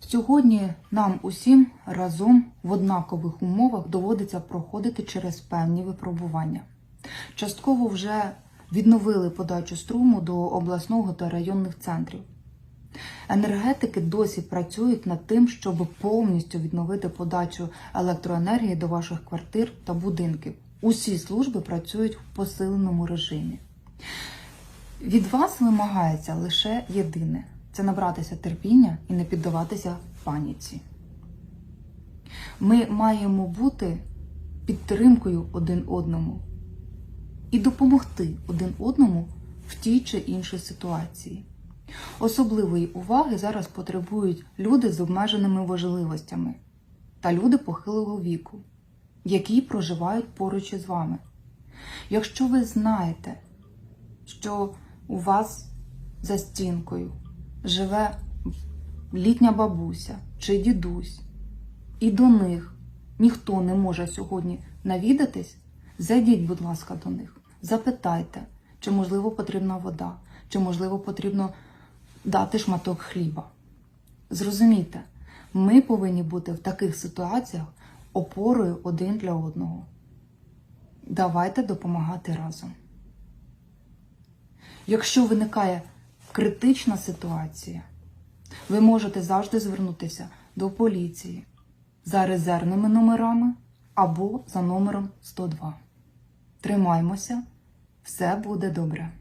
Сьогодні нам усім разом в однакових умовах доводиться проходити через певні випробування. Частково вже відновили подачу струму до обласного та районних центрів. Енергетики досі працюють над тим, щоб повністю відновити подачу електроенергії до ваших квартир та будинків. Усі служби працюють в посиленому режимі. Від вас вимагається лише єдине це набратися терпіння і не піддаватися паніці. Ми маємо бути підтримкою один одному і допомогти один одному в тій чи іншій ситуації. Особливої уваги зараз потребують люди з обмеженими можливостями та люди похилого віку, які проживають поруч із вами. Якщо ви знаєте, що у вас за стінкою живе літня бабуся чи дідусь, і до них ніхто не може сьогодні навідатись, зайдіть, будь ласка, до них, запитайте, чи можливо потрібна вода, чи можливо потрібно дати шматок хліба. Зрозумійте, ми повинні бути в таких ситуаціях опорою один для одного. Давайте допомагати разом. Якщо виникає критична ситуація, ви можете завжди звернутися до поліції за резервними номерами або за номером 102. Тримаймося, все буде добре.